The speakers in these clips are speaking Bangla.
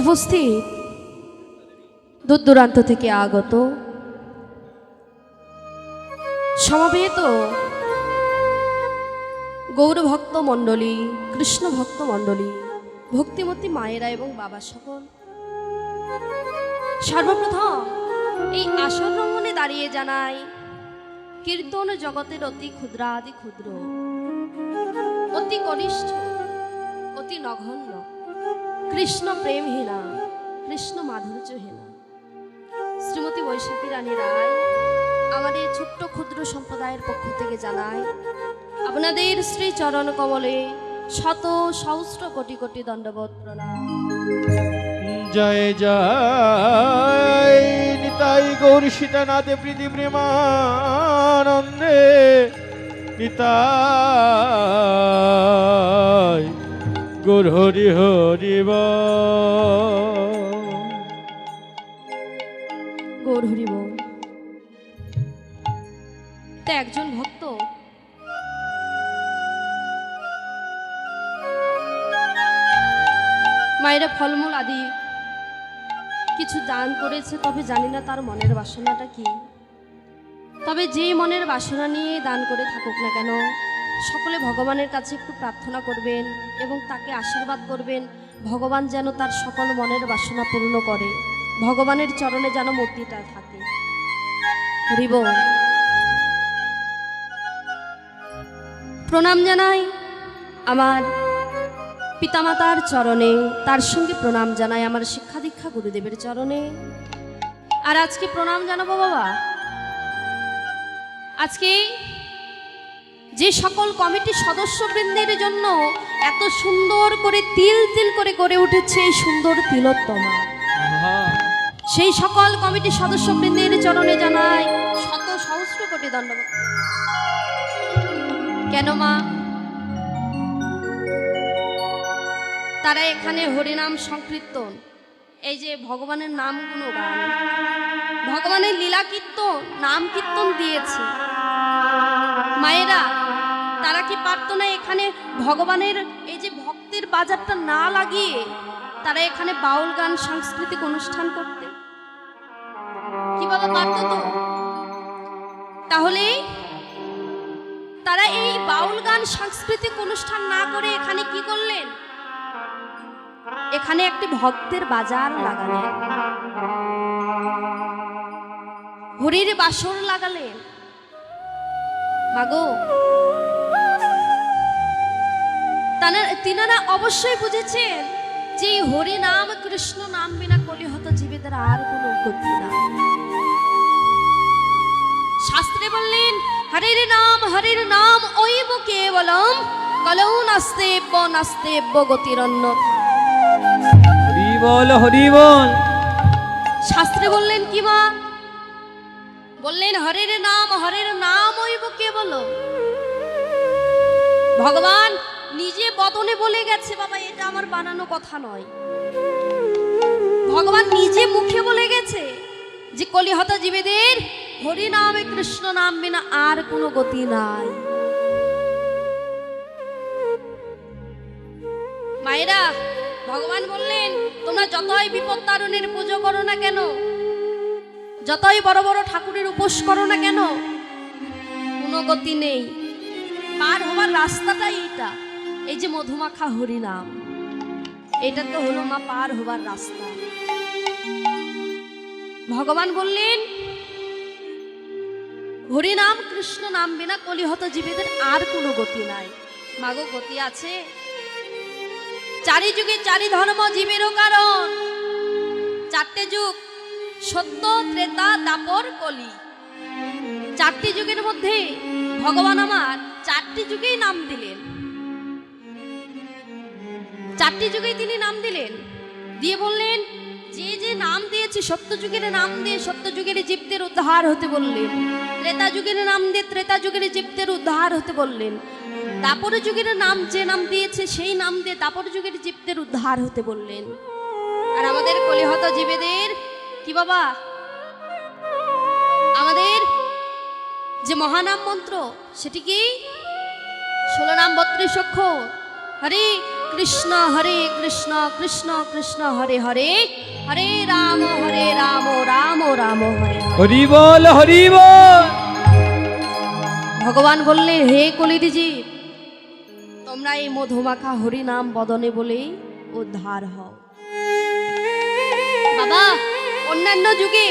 উপস্থিত। দূর দূরান্ত থেকে আগত। সমবেত গৌরভক্ত মণ্ডলী কৃষ্ণ ভক্ত মণ্ডলী, ভক্তিমতী মায়েরা এবং বাবা সকল সর্বপ্রথম এই আসর রঙ্গনে দাঁড়িয়ে জানাই কীর্তন জগতের অতি ক্ষুদ্রাদি ক্ষুদ্র, অতি কনিষ্ঠ, অতি নগণ্য। কৃষ্ণ প্রেম প্রেমহীনা কৃষ্ণ মাধুর্য মাধুর্যহীনা শ্রীমতী বৈশাখী রানী রায় এই ছোট্ট ক্ষুদ্র সম্প্রদায়ের পক্ষ থেকে জানায়, আপনাদের শ্রী চরণ কমলে শত সহস্র কোটি কোটি দণ্ডবোধ প্রণাম। জয় জয়, নিতাই গৌর সীতানাথে প্রীতি প্রেমানন্দে, নিতাই। গৌর হরি হরিব গৌর হরি তা একজন ভক্ত। মায়েরা ফলমূল আদি কিছু দান করেছে, তবে জানি না তার মনের বাসনাটা কি। তবে যে মনের বাসনা নিয়ে দান করে থাকুক না কেন সকলে ভগবানের কাছে একটু প্রার্থনা করবেন এবং তাকে আশীর্বাদ করবেন। ভগবান যেন তার সকল মনের বাসনা পূর্ণ করে। ভগবানের চরণে যেন মূর্তিটা থাকে। হরিব প্রণাম জানাই আমার পিতামাতার চরণে, তার সঙ্গে প্রণাম জানাই আমার শিক্ষা দীক্ষা গুরুদেবের চরণে। আর আজকে প্রণাম জানাব বাবা? আজকে যে সকল কমিটির সদস্যবৃন্দের জন্য এত সুন্দর করে তিল তিল করে গড়ে উঠেছে এই সুন্দর তিলোত্তমা। সেই সকল কমিটির সদস্যবৃন্দের চরণে জানায় শত সহস্র কোটি দণ্ডবাদ কেন মা? তারা এখানে হরিনাম সংকীর্তন এই যে ভগবানের নামগুলো গান ভগবানের লীলা কীর্তন নাম কীর্তন দিয়েছে। মায়েরা তারা কি পারতো না এখানে ভগবানের এই যে ভক্তের বাজারটা না লাগিয়ে তারা এখানে বাউল গান, সাংস্কৃতিক অনুষ্ঠান করতে? কি বাবা পারতো তো? তাহলে তারা এই বাউল গান, সাংস্কৃতিক অনুষ্ঠান না করে এখানে কি করলেন? এখানে একটি ভক্তের বাজার লাগালেন। হরির বাসর লাগালেন। মাগো তিনারা অবশ্যই বুঝেছেন যে হরি নাম কৃষ্ণ নাম বিনা কলিহত জীবেদের আর কোনো গতি নাই। শাস্ত্রে বললেন হরির নাম হরির নাম ঐব কেবলম কলৌ নাস্তেব্য নাস্তেব্য গতিরন্য হরি বল হরি বল শাস্ত্রে বললেন কি মা? বললেন হরের নাম হরের নাম ঐব কেবল ভগবান নিজে বদনে বলে গেছে, বাবা, এটা আমার বানানো কথা নয়। ভগবান নিজে মুখে বলে গেছে যে, কলিহত জীবেদের হরি নামে কৃষ্ণ নাম বিনা আর কোনো গতি নাই। মায়েরা, ভগবান বললেন, তোমরা যতই বিপদ তারণের পুজো করো না কেন, যতই বড় বড় ঠাকুরের উপোস করো না কেন, কোনো গতি নেই। পার হওয়ার রাস্তাটাই এইটা। এই যে মধুমাখা হরিনাম এটা তো হলো মা পার হবার রাস্তা। ভগবান বললেন হরিনাম কৃষ্ণ নাম বিনা কলিহত জীবেদের আর কোনো গতি নাই। মাগো, গতি আছে? চারি যুগে চারি ধর্ম জীবেরও কারণ। চারটে যুগ, সত্য, ত্রেতা, দাপর, কলি। চারটি যুগের মধ্যে ভগবান আমার চারটি যুগেই নাম দিলেন। চারটি যুগেই তিনি নাম দিলেন। দিয়ে বললেন, যে যে নাম দিয়েছে সত্য যুগের নাম দিয়ে সত্য যুগের জীবদের উদ্ধার হতে বললেন। ত্রেতা যুগের নাম দিয়ে ত্রেতা যুগের জীবদের উদ্ধার হতে বললেন। তাপর যুগের নাম যে নাম দিয়েছে, সেই নাম দিয়ে তাপর যুগের জীবদের উদ্ধার হতে বললেন। আর আমাদের কলিহত জীবেদের কি বাবা? আমাদের যে মহানাম মন্ত্র, সেটি কি? ষোলো নাম বত্রিশ অক্ষর। হরে কৃষ্ণ হরে কৃষ্ণ কৃষ্ণ কৃষ্ণ হরে হরে হরে রাম হরে রাম রাম রাম হরে হরে। বল হরি বল ভগবান বললে হে কলিদিজি তোমরা এই মধুমাখা হরি নাম বদনে বলেই উদ্ধার হও বাবা অন্যান্য যুগে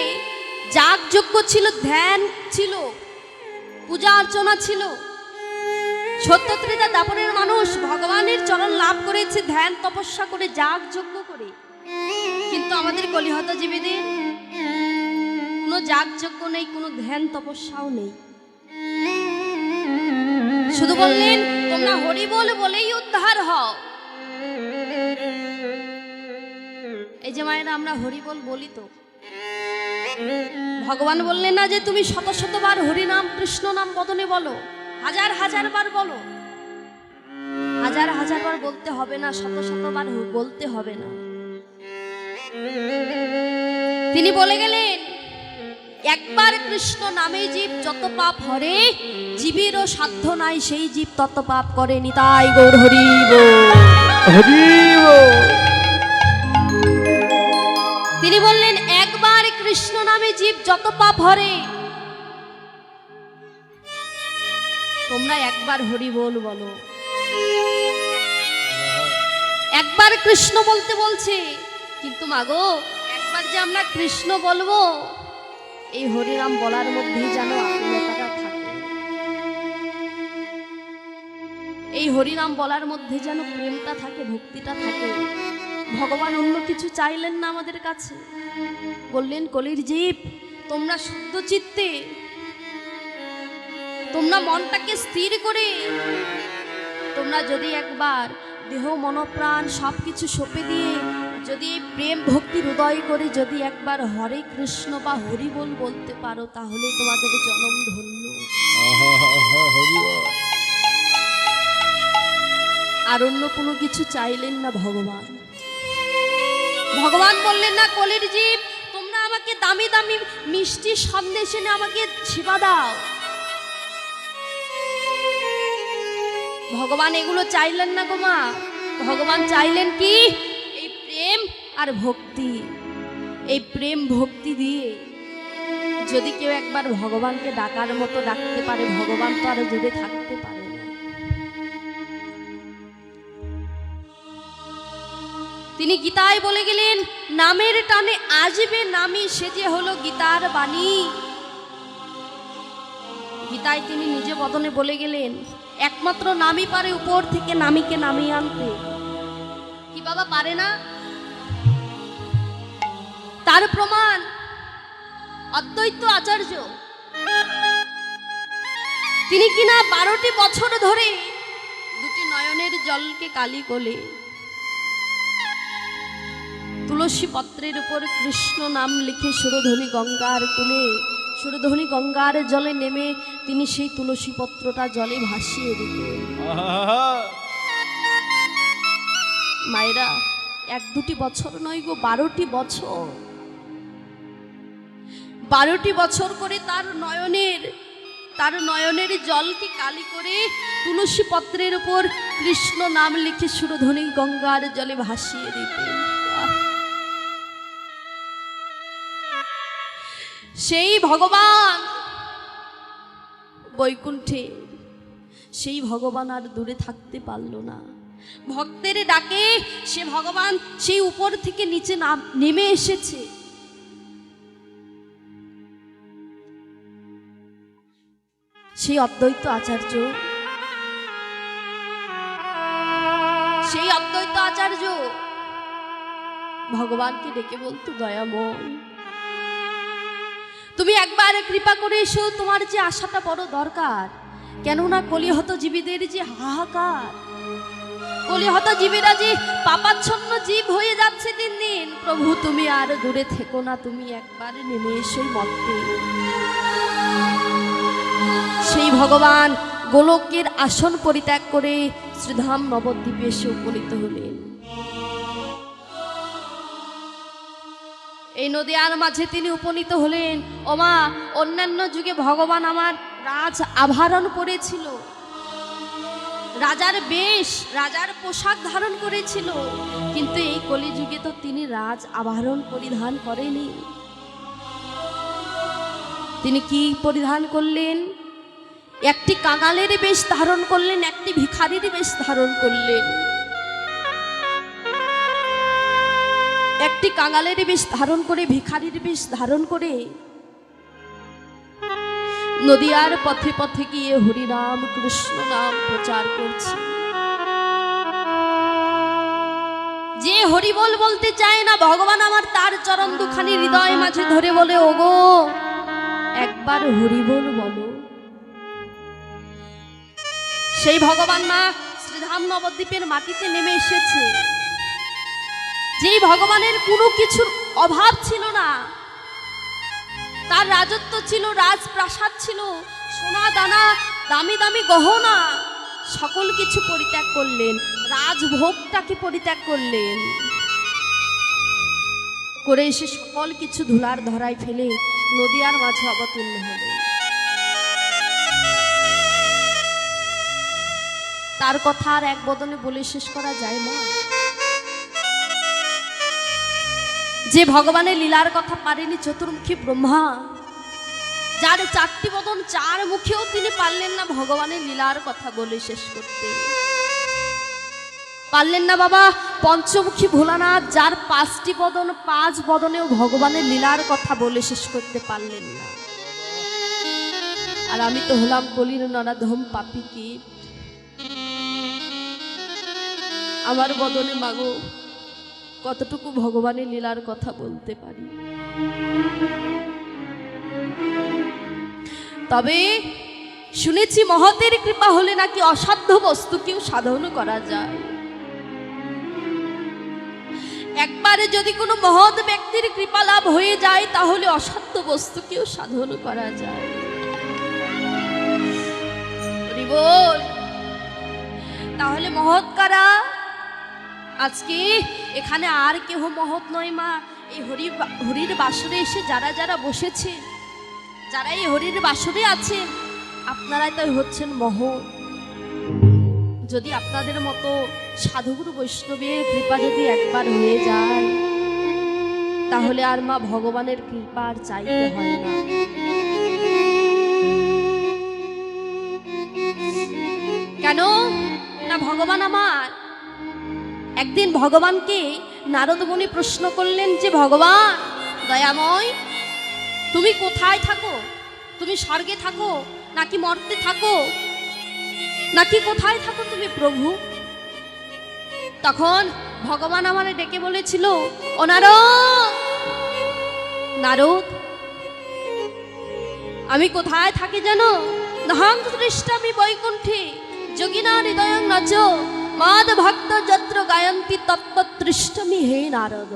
যাগযজ্ঞ ছিল ধ্যান ছিল পূজা অর্চনা ছিল সত্যত্রিতা দাপনের মানুষ ভগবানের চরণ লাভ করেছে, ধ্যান তপস্যা করে, যাগ যজ্ঞ করে। কিন্তু আমাদের কলিহত জীবীদের কোনো যাগযজ্ঞ নেই, কোনো ধ্যান তপস্যাও নেই। শুধু বললেন, তোমরা হরি বল বলেই উদ্ধার হও। এই যে মায়েরা, আমরা হরি বল বলি তো। ভগবান বললেন না যে, তুমি শত শতবার হরি নাম, কৃষ্ণ নাম বদনে বলো। হাজার হাজার বার বলো। হাজার হাজার বার বলতে হবে না শত শতবার বলতে হবে না। তিনি বলে গেলেন একবার কৃষ্ণ নামে জীব যত পাপ হরে জীবেরও সাধ্য নাই সেই জীব তত পাপ করে নিতাই গৌর হরি। তিনি বললেন একবার কৃষ্ণ নামে জীব যত পাপ হরে তোমরা একবার হরি বল। বলো একবার কৃষ্ণ বলতে বলছে, কিন্তু মাগো, একবার যে আমরা কৃষ্ণ বলব, এই হরিনাম বলার মধ্যেই যেন এই হরিনাম বলার মধ্যে যেন প্রেমটা থাকে, ভক্তিটা থাকে। ভগবান অন্য কিছু চাইলেন না আমাদের কাছে। বললেন, কলির জীব, তোমরা শুদ্ধ চিত্তে তোমরা মনটাকে স্থির করে, তোমরা যদি একবার দেহ মনপ্রাণ সব কিছু সঁপে দিয়ে, যদি প্রেম ভক্তি হৃদয় করে যদি একবার হরে কৃষ্ণ বা হরি বল বলতে পারো, তাহলে তোমাদের জনম ধন্য। আর অন্য কোনো কিছু চাইলেন না ভগবান। ভগবান বললেন, না, কলির জীব, তোমরা আমাকে দামি দামি মিষ্টি সন্দেশ এনে আমাকে ছিপা দাও। ভগবান এগুলো চাইলেন না গো মা। ভগবান চাইলেন কি? এই প্রেম আর ভক্তি। এই প্রেম ভক্তি দিয়ে যদি কেউ একবার ভগবানকে ডাকার মতো ডাকতে পারে, ভগবান তো আর দূরে থাকতে পারে তিনি গীতায় বলে গেলেন, নামের টানে আসবে নামি, সে যে হলো গীতার বাণী। গীতায় তিনি নিজে বদনে বলে গেলেন একমাত্র নামই পারে উপর থেকে নামিকে নামিয়ে আনতে। কি বাবা পারে না? তার প্রমাণ অদ্বৈত আচার্য। তিনি কিনা বারোটি বছর ধরে দুটি নয়নের জলকে কালি কোলে। তুলসী পত্রের উপর কৃষ্ণ নাম লিখে সুরধ্বনি গঙ্গার কুলে। সুরধ্বনি গঙ্গার জলে নেমে তিনি সেই তুলসী পত্রটা জলে ভাসিয়ে দিতেন মায়েরা, এক দুটি বছর নয় গো, বারোটি বছর। বারোটি বছর করে তার নয়নের তার নয়নের জলকে কালি করে তুলসী পত্রের উপর কৃষ্ণ নাম লিখে সুরধ্বনি গঙ্গার জলে ভাসিয়ে দিতেন সেই ভগবান। বৈকুণ্ঠে, সেই ভগবান আর দূরে থাকতে পারল না। ভক্তের ডাকে সে ভগবান সেই উপর থেকে নিচে নাম এসেছে। সেই অদ্বৈত আচার্য, সেই অদ্বৈত আচার্য, ভগবানকে ডেকে বলতো, দয়াময়। তুমি একবার কৃপা করে এসো, তোমার যে আশাটা বড় দরকার। কেননা কলিহত জীবীদের যে হাহাকার, কলিহত জীবীরা যে পাপাচ্ছন্ন জীব হয়ে যাচ্ছে দিন দিন, প্রভু তুমি আর দূরে থেকো না, তুমি একবার নেমে এসোই মর্তে সেই ভগবান গোলকের আসন পরিত্যাগ করে শ্রীধাম নবদ্বীপে এসে উপনীত হলেন। এই নদিয়ার মাঝে তিনি উপনীত হলেন। ওমা, অন্যান্য যুগে ভগবান আমার রাজ আভরণ করেছিল। রাজার বেশ, রাজার পোশাক ধারণ করেছিল। কিন্তু এই কলিযুগে তো তিনি রাজ আভরণ পরিধান করেনি। তিনি কি পরিধান করলেন? একটি কাঙালের বেশ ধারণ করলেন, একটি ভিখারির বেশ ধারণ করলেন। একটি কাঙালের বেশ ধারণ করে, ভিখারির বেশ ধারণ করে। নদিয়ার পথে পথে গিয়ে হরিনাম, কৃষ্ণ নাম প্রচার করছে। যে হরিবল বলতে চায় না, ভগবান আমার তার চরণ দুখানি হৃদয় মাঝে ধরে বলে, ওগো, একবার হরিবল বলো। সেই ভগবান মা শ্রীধাম নবদ্বীপের মাটিতে নেমে এসেছে। যেই ভগবানের কোনো কিছুর অভাব ছিল না, তার রাজত্ব ছিল, রাজপ্রাসাদ ছিল, সোনা দানা, দামি দামি গহনা, সকল কিছু পরিত্যাগ করলেন, রাজভোগটাকে পরিত্যাগ করলেন। করে এসে সকল কিছু ধুলার ধরায় ফেলে নদীয়ার মাঝে অবতীর্ণ হলেন। তার কথা আর এক বদনে বলে শেষ করা যায় না। যে ভগবানের লীলার কথা পারেনি চতুর্মুখী ব্রহ্মা, যার চারটি বদন চার মুখেও তিনি পারলেন না ভগবানের লীলার কথা বলে শেষ করতে। পারলেন না বাবা, পঞ্চমুখী ভোলানাথ, যার পাঁচটি বদন পাঁচ বদনেও ভগবানের লীলার কথা বলে শেষ করতে পারলেন না। আর আমি তো হলাম কলির নরাধম পাপি কীট আমার বদনে মাগো কতটুকু ভগবানের লীলার কথা বলতে পারি? তবে শুনেছি মহতের কৃপা হলে নাকি অসাধ্য বস্তুকেও সাধন করা যায়। একবারে যদি কোনো মহৎ ব্যক্তির কৃপা লাভ হয়ে যায়, তাহলে অসাধ্য বস্তুকেও সাধন করা যায়। তাহলে মহৎ কারা? আজকে এখানে আর কেহ মহৎ নয় মা। এই হরি হরির বাসরে এসে যারা যারা বসেছে, যারা এই হরির বাসরে আছেন আপনারাই তাই হচ্ছেন মহৎ। যদি আপনাদের মতো সাধুগুরু বৈষ্ণবের কৃপা যদি একবার হয়ে যায়, তাহলে আর মা ভগবানের কৃপা আর চাইতে হয় না। কেন? না ভগবান আমার। একদিন ভগবানকে নারদমণি প্রশ্ন করলেন যে, ভগবান, দয়াময়, তুমি কোথায় থাকো? তুমি স্বর্গে থাকো নাকি মর্তে থাকো? নাকি কোথায় থাকো তুমি, প্রভু? তখন ভগবান আমার ডেকে বলেছিল, ও নারদ আমি কোথায় থাকি জানো? দহাং দৃষ্টামি বৈকুণ্ঠে যোগিনা হৃদয়ং নচ মাদ ভক্ত যত্র গায়ন্তি তত্ত্বদৃষ্টমি হে নারদ।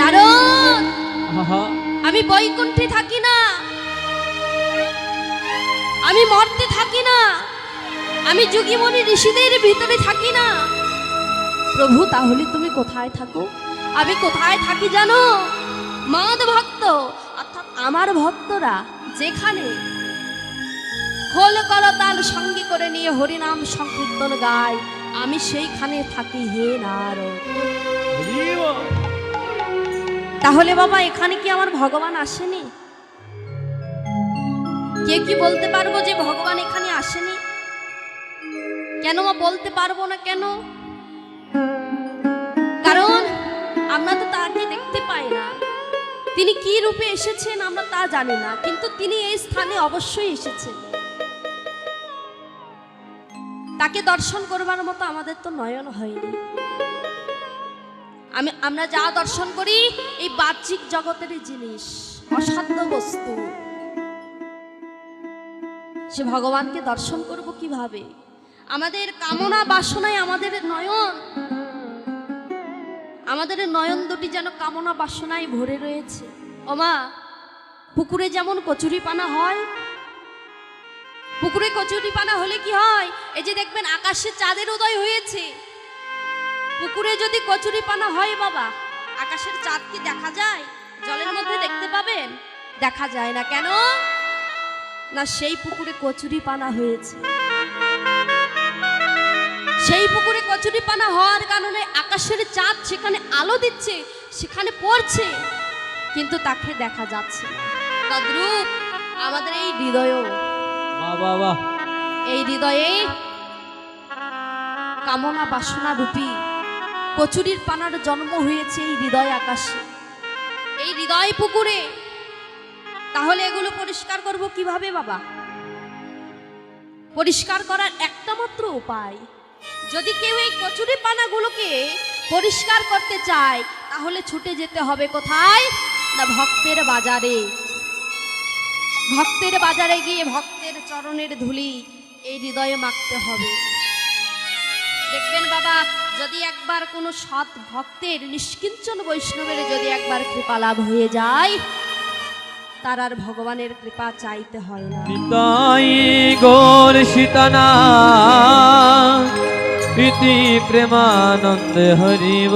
নারদ আমি বৈকুণ্ঠে থাকি না। আমি মর্তে থাকি না। আমি যুগিমণি ঋষিদের ভিতরে থাকি না। প্রভু তাহলে তুমি কোথায় থাকো? আমি কোথায় থাকি জানো? মাদ ভক্ত অর্থাৎ আমার ভক্তরা যেখানে খোল করতাল সঙ্গে করে নিয়ে হরিনাম সংকীর্তন গায়। আমি সেইখানে থাকি হে নারদ। হরি তাহলে বাবা এখানে কি আমার ভগবান আসেনি? কে কি বলতে পারব যে ভগবান এখানে আসেনি? কেন মা বলতে পারব না কেন? কারণ আমরা তো তাকে দেখতে পাই না। তিনি কি রূপে এসেছেন আমরা তা জানি না কিন্তু তিনি এই স্থানে অবশ্যই এসেছেন। তাকে দর্শন করবার মতো আমাদের তো নয়ন হয়নি। আমি, আমরা যা দর্শন করি, এই বাহ্যিক জগতের জিনিস, অসাধ্য বস্তু। সে ভগবানকে দর্শন করব কীভাবে? আমাদের কামনা বাসনায় আমাদের নয়ন। আমাদের নয়ন দুটি যেন কামনা বাসনায় ভরে রয়েছে। ওমা, পুকুরে যেমন কচুরি পানা হয় পুকুরে কচুরি পানা হলে কি হয়? এই যে দেখবেন আকাশে চাঁদের উদয় হয়েছে। পুকুরে যদি কচুরি পানা হয় বাবা, আকাশের চাঁদ কি দেখা যায়? জলের মধ্যে দেখতে পাবেন? দেখা যায় না কেন? না, সেই পুকুরে কচুরি পানা হয়েছে। সেই পুকুরে কচুরি পানা হওয়ার কারণে আকাশের চাঁদ সেখানে আলো দিচ্ছে, সেখানে পড়ছে, কিন্তু তাকে দেখা যাচ্ছে। তদ্রূপ আমাদের এই বাহ এই হৃদয়ে কামনা বাসনা রূপী কচুরির পানার জন্ম হয়েছে এই হৃদয় আকাশে। এই হৃদয় পুকুরে। তাহলে এগুলো পরিষ্কার করব কীভাবে বাবা? পরিষ্কার করার একটা মাত্র উপায়। যদি কেউ এই কচুরি পানাগুলোকে পরিষ্কার করতে চায়, তাহলে ছুটে যেতে হবে কোথায়? না ভক্তের বাজারে। ভক্তের বাজারে গিয়ে ভক্তের চরণের ধুলি এই হৃদয়ে মাখতে হবে। দেখবেন বাবা যদি একবার কোনো সৎ ভক্তের নিষ্কিঞ্চন বৈষ্ণবের যদি একবার কৃপা লাভ হয়ে যায় তার আর ভগবানের কৃপা চাইতে হয় না। নিতাই গোর সীতানা ইতি প্রেমানন্দে হরিব।